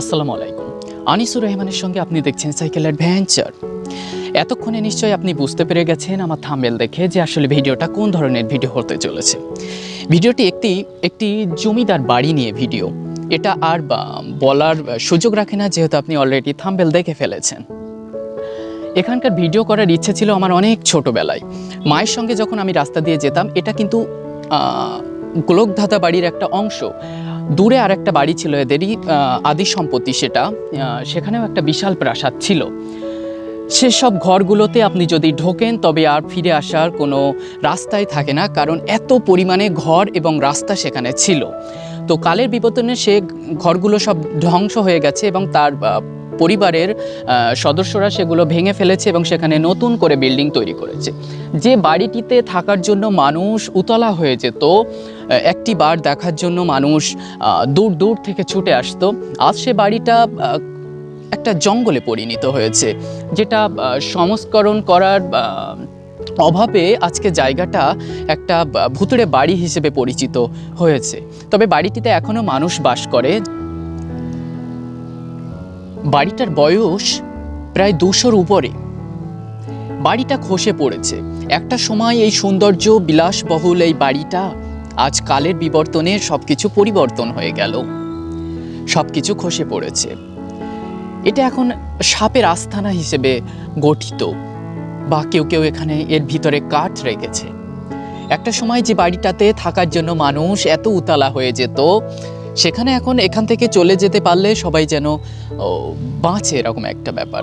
আসসালামু আলাইকুম। আনিসুর রহমানের সঙ্গে আপনি দেখছেন সাইকেল অ্যাডভেঞ্চার। এতক্ষণে নিশ্চয়ই আপনি বুঝতে পেরে গেছেন আমার থাম্বেল দেখে যে আসলে ভিডিওটা কোন ধরনের ভিডিও হতে চলেছে। ভিডিওটি একটি একটি জমিদার বাড়ি নিয়ে ভিডিও এটা আর বলার সুযোগ রাখে না যেহেতু আপনি অলরেডি থাম্বেল দেখে ফেলেছেন। এখানকার ভিডিও করার ইচ্ছে ছিল আমার অনেক ছোটোবেলায়। মায়ের সঙ্গে যখন আমি রাস্তা দিয়ে যেতাম, এটা কিন্তু গোলকধাতা বাড়ির একটা অংশ। দূরে আর একটা বাড়ি ছিল এদেরই আদি সম্পত্তি সেটা সেখানেও একটা বিশাল প্রাসাদ ছিল। সেসব ঘরগুলোতে আপনি যদি ঢোকেন, তবে আর ফিরে আসার কোনো রাস্তাই থাকে না, কারণ এত পরিমাণে ঘর এবং রাস্তা সেখানে ছিল। তো কালের বিবর্তনে সে ঘরগুলো সব ধ্বংস হয়ে গেছে এবং তার পরিবারের সদস্যরা সেগুলো ভেঙে ফেলেছে এবং সেখানে নতুন করে বিল্ডিং তৈরি করেছে। যে বাড়িটিতে থাকার জন্য মানুষ উতলা হয়ে যেত একটি বার দেখার জন্য মানুষ দূর দূর থেকে ছুটে আসতো। আজ সে বাড়িটা একটা জঙ্গলে পরিণত হয়েছে, যেটা সংস্করণ করার অভাবে আজকে জায়গাটা একটা ভুতুড়ে বাড়ি হিসেবে পরিচিত হয়েছে। তবে বাড়িটিতে এখনও মানুষ বাস করে। বাড়িটার বয়স প্রায় দুশোর উপরে। বাড়িটা খসে পড়েছে। একটা সময় এই সৌন্দর্য বিলাসবহুল এই বাড়িটা আজ কালের বিবর্তনে সবকিছু পরিবর্তন হয়ে গেল। সবকিছু খসে পড়েছে। এটা এখন সাপের আস্থানা হিসেবে গঠিত বা কেউ কেউ এখানে এর ভিতরে কাঠ রেখেছে। একটা সময় যে বাড়িটাতে থাকার জন্য মানুষ এত উতালা হয়ে যেত, সেখানে এখন এখান থেকে চলে যেতে পারলে সবাই যেন বাঁচে এরকম একটা ব্যাপার।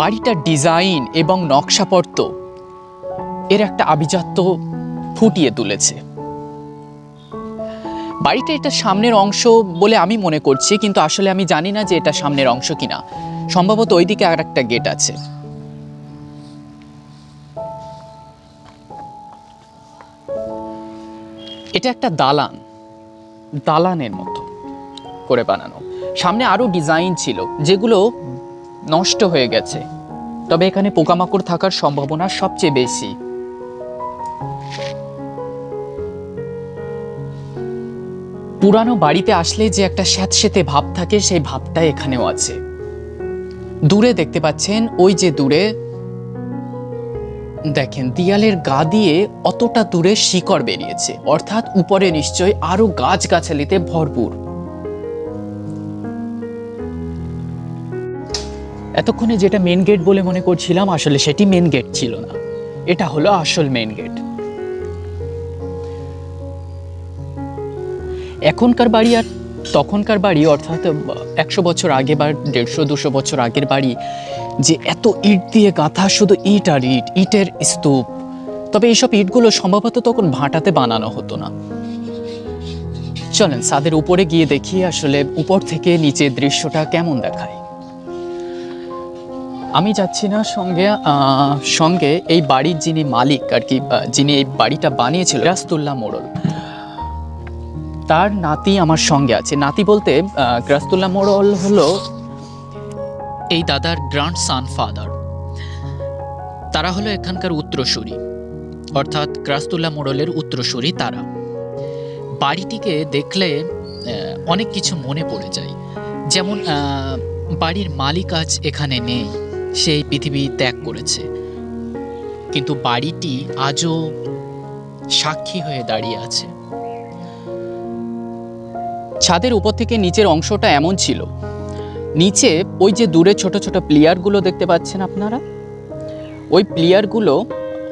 বাড়িটার ডিজাইন এবং নকশাপত্র এর একটা আভিজাত্য ফুটিয়ে তুলেছে। বাড়িটা এটা সামনের অংশ বলে আমি মনে করছি, কিন্তু আসলে আমি জানি না যে এটা সামনের অংশ কিনা। সম্ভবত ওইদিকে আর একটা গেট আছে। এটা একটা দালান। দালানের মতো করে বানানো। সামনে আরও ডিজাইন ছিল, যেগুলো নষ্ট হয়ে গেছে। তবে এখানে পোকামাকড় থাকার সম্ভাবনা সবচেয়ে বেশি। পুরানো বাড়িতে আসলে যে একটা স্যাঁতসেতে ভাব থাকে, সেই ভাবটা এখানেও আছে। দূরে দেখতে পাচ্ছেন, ওই যে দূরে, দেখেন, দিয়ালের গা দিয়ে অতটা দূরে শিকড় বেরিয়েছে। অর্থাৎ উপরে নিশ্চয় আরও গাছগাছালিতে ভরপুর। এতক্ষণে যেটা মেন গেট বলে মনে করছিলাম, আসলে সেটি মেন গেট ছিল না। এটা হলো আসল মেন গেট এখনকার বাড়ি আর তখনকার বাড়ি, অর্থাৎ একশো বছর আগে বা দেড়শো, দুশো বছর আগের বাড়ি, যে এত ইট দিয়ে গাঁথা শুধু ইট আর ইট, ইটের স্তূপ। তবে এইসব ইটগুলো সম্ভবত তখন ভাটাতে বানানো হতো না। চলেন, ছাদের উপরে গিয়ে দেখি আসলে উপর থেকে নিচের দৃশ্যটা কেমন দেখায়। আমি যাচ্ছি না সঙ্গে সঙ্গে এই বাড়ির যিনি মালিক আর কি যিনি এই বাড়িটা বানিয়েছিল, রাস্তুল্লাহ মোড়ল। তার নাতি আমার সঙ্গে আছে। নাতি বলতে গ্রাস্তুল্লাহ মোড়ল হলো এই দাদার গ্র্যান্ড সান ফাদার তারা হলো এখানকার উত্তরসূরি। অর্থাৎ গ্রাস্তুল্লাহ মোড়লের উত্তরসূরি তারা। বাড়িটিকে দেখলে অনেক কিছু মনে পড়ে যায়। যেমন বাড়ির মালিক আজ এখানে নেই, সেই পৃথিবী ত্যাগ করেছে। কিন্তু বাড়িটি আজও সাক্ষী হয়ে দাঁড়িয়ে আছে। ছাদের উপর থেকে নিচের অংশটা এমন ছিল। নিচে ওই যে দূরে ছোট ছোট প্লেয়ারগুলো দেখতে পাচ্ছেন আপনারা? ওই প্লেয়ারগুলো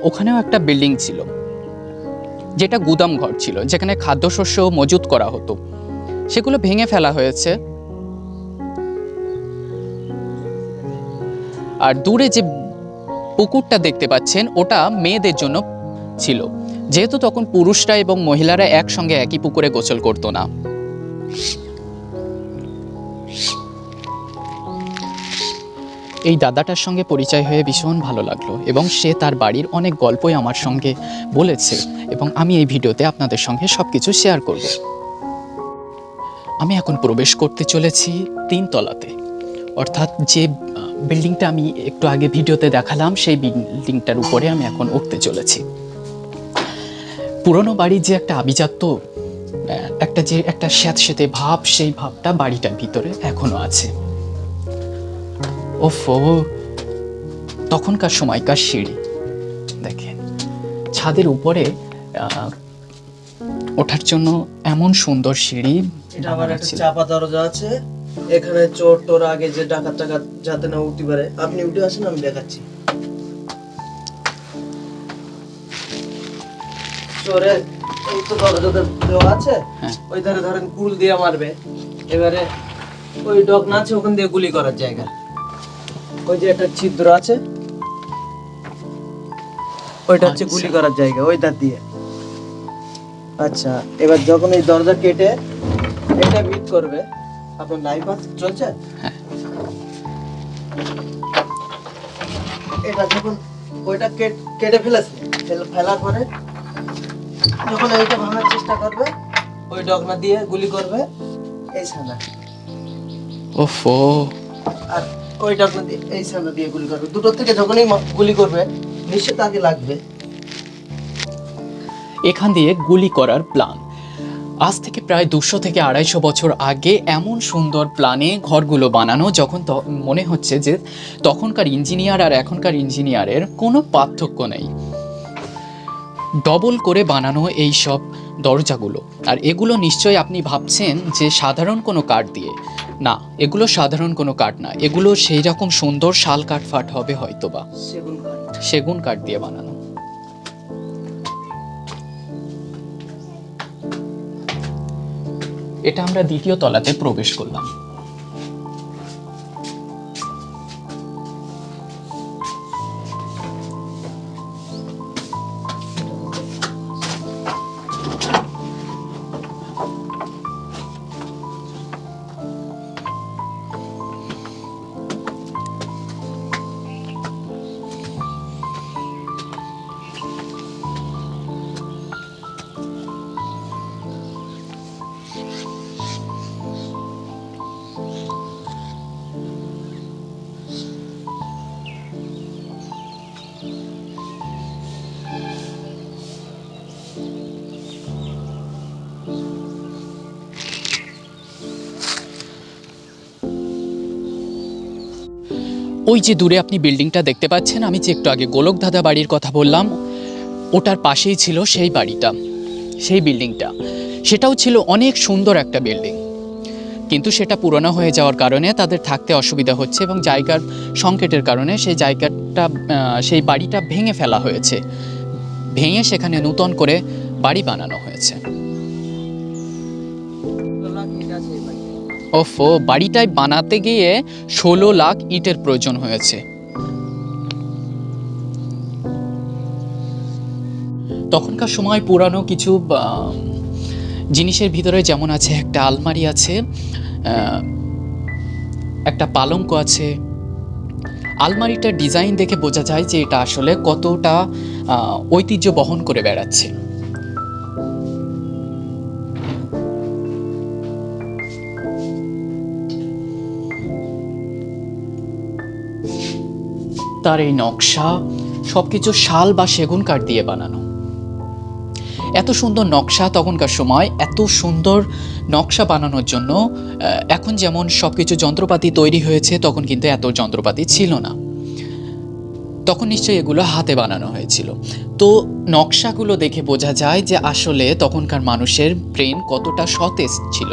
ওখানেও একটা বিল্ডিং ছিল, যেটা গুদাম ঘর ছিল, যেখানে খাদ্যশস্য মজুত করা হতো। সেগুলো ভেঙে ফেলা হয়েছে। আর দূরে যে পুকুরটা দেখতে পাচ্ছেন, ওটা মেয়েদের জন্য ছিল। যেহেতু তখন পুরুষরা এবং মহিলারা একসঙ্গে একই পুকুরে গোসল করতো না। এই দাদাটার সঙ্গে পরিচয় হয়ে ভীষণ ভালো লাগল এবং সে তার বাড়ির অনেক গল্পই আমার সঙ্গে বলেছে এবং আমি এই ভিডিওতে আপনাদের সঙ্গে সব কিছু শেয়ার করব। আমি এখন প্রবেশ করতে চলেছি তিনতলাতে। অর্থাৎ যে বিল্ডিংটা আমি একটু আগে ভিডিওতে দেখালাম, সেই বিল্ডিংটার উপরে আমি এখন উঠতে চলেছি। পুরনো বাড়ির যে একটা আভিজাত্য একটা যে একটা স্যাঁতস্যাঁতে ভাব সেই ভাবটা বাড়িটার ভিতরে এখনও আছে। ওফো তখনকার সময়কার সিঁড়ি। দেখেন ছাদের উপরে ওঠার জন্য এমন সুন্দর সিঁড়ি এটা আমার একটা। চাপা দরজা আছে। এখানে চোর টোর আগে যে ডাকাত টাকাত যাতে না উঠতে পারে। আপনি উঠে আসেন আমি দেখাচ্ছি। চোরে এই তো দরজাতে দেওয়া আছে হ্যাঁ। ওই ধারে ধরেন কুল দিয়ে মারবে এবারে ওই ডক না আছে ওখান দিয়ে গুলি করার জায়গা ওই যে একটা ছিদ্র আছে ওইটা হচ্ছে আচ্ছা। গুলি করার জায়গা ওই দাঁত দিয়ে আচ্ছা এবার যখন এই দরজা কেটে এটা মিট করবে আপনার নাইফ আছে চলছে হ্যাঁ। এটা যখন ওইটা কেট- কেটে ফেলেছে ফেল- ফেলার পরে যখন ওইটা ভাঙার চেষ্টা করবে ওই ডগনা দিয়ে গুলি করবে এই সানা ওফো। আর ওই ডগনা দিয়ে এই সানা দিয়ে গুলি করবে। দুটো থেকে যখনই গুলি করবে নিশ্চয় তাকে লাগবে। এখান দিয়ে গুলি করার প্ল্যান। আজ থেকে প্রায় দুশো থেকে আড়াইশো বছর আগে এমন সুন্দর প্ল্যানে ঘরগুলো বানানো যখন মনে হচ্ছে যে তখনকার ইঞ্জিনিয়ার আর এখনকার ইঞ্জিনিয়ারের কোনো পার্থক্য নেই। ডবল করে বানানো এই সব দরজাগুলো। আর এগুলো নিশ্চয়ই আপনি ভাবছেন যে সাধারণ কোনো কাঠ দিয়ে। না এগুলো সাধারণ কোনো কাঠ না। এগুলো সেই রকম সুন্দর শাল কাঠ ফাট হবে হয়তোবা। সেগুন কাঠ। সেগুন কাঠ দিয়ে বানানো। এটা আমরা দ্বিতীয় তলাতে প্রবেশ করলাম। ওই যে দূরে আপনি বিল্ডিংটা দেখতে পাচ্ছেন, আমি যে একটু আগে গোলক দাদা বাড়ির কথা বললাম, ওটার পাশেই ছিল সেই বাড়িটা, সেই বিল্ডিংটা। সেটাও ছিল অনেক সুন্দর একটা বিল্ডিং। কিন্তু সেটা পুরনো হয়ে যাওয়ার কারণে তাদের থাকতে অসুবিধা হচ্ছে এবং জায়গার সংকেটের কারণে সেই জায়গাটা সেই বাড়িটা ভেঙে ফেলা হয়েছে। ভেঙে সেখানে নূতন করে বাড়ি বানানো হয়েছে। ওফো বাড়িটায় বানাতে গিয়ে ষোলো লাখ ইটের প্রয়োজন হয়েছে। তখনকার সময় পুরানো কিছু জিনিসের ভিতরে যেমন আছে একটা আলমারি আছে একটা পালঙ্ক আছে। আলমারিটার ডিজাইন দেখে বোঝা যায় যে এটা আসলে কতটা ঐতিহ্য বহন করে বেড়াচ্ছে। তার এই নকশা সবকিছু শাল বা সেগুন কাঠ দিয়ে বানানো। এত সুন্দর নকশা তখনকার সময়, এত সুন্দর নকশা বানানোর জন্য এখন যেমন সব কিছু যন্ত্রপাতি তৈরি হয়েছে, তখন কিন্তু এত যন্ত্রপাতি ছিল না। তখন নিশ্চয়ই এগুলো হাতে বানানো হয়েছিল। তো নকশাগুলো দেখে বোঝা যায় যে আসলে তখনকার মানুষের ব্রেন কতটা সতেজ ছিল।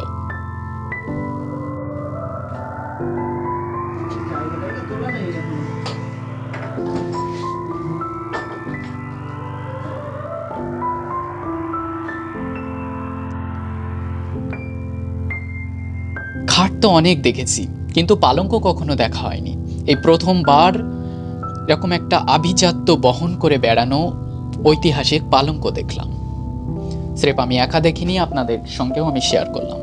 খাট তো অনেক দেখেছি, কিন্তু পালঙ্ক কখনো দেখা হয়নি। এই প্রথমবার এরকম একটা আভিজাত্য বহন করে বেড়ানো ঐতিহাসিক পালঙ্ক দেখলাম। স্রেফ আমি একা দেখিনি, আপনাদের সঙ্গেও আমি শেয়ার করলাম।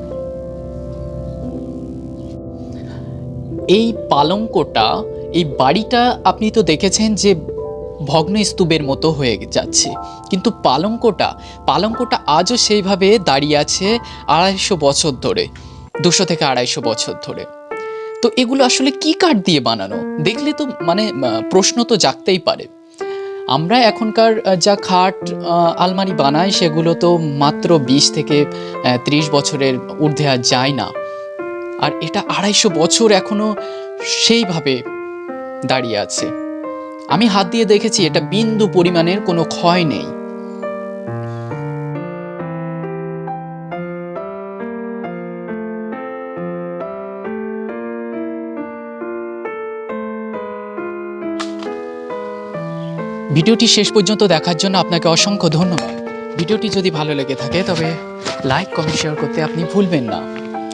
এই পালঙ্কটা, এই বাড়িটা আপনি তো দেখেছেন যে ভগ্ন স্তূপের মতো হয়ে যাচ্ছে, কিন্তু পালঙ্কটা পালঙ্কটা আজও সেইভাবে দাঁড়িয়ে আছে আড়াইশো বছর ধরে। দুশো থেকে আড়াইশো বছর ধরে। তো এগুলো আসলে কি কাঠ দিয়ে বানানো? দেখলে তো মানে প্রশ্ন তো জাগতেই পারে। আমরা এখনকার যা খাট আলমারি বানাই, সেগুলো তো মাত্র বিশ থেকে ত্রিশ বছরের ঊর্ধ্বে আর যায় না। আর এটা আড়াইশো বছর এখনও সেইভাবে দাঁড়িয়ে আছে। আমি হাত দিয়ে দেখেছি, এটা বিন্দু পরিমাণের কোনো ক্ষয় নেই। ভিডিওটি শেষ পর্যন্ত দেখার জন্য আপনাকে অসংখ্য ধন্যবাদ। ভিডিওটি যদি ভালো লেগে থাকে, তবে লাইক, কমেন্ট শেয়ার করতে আপনি ভুলবেন না।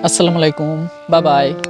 আসসালামু আলাইকুম। বাবাই বাই।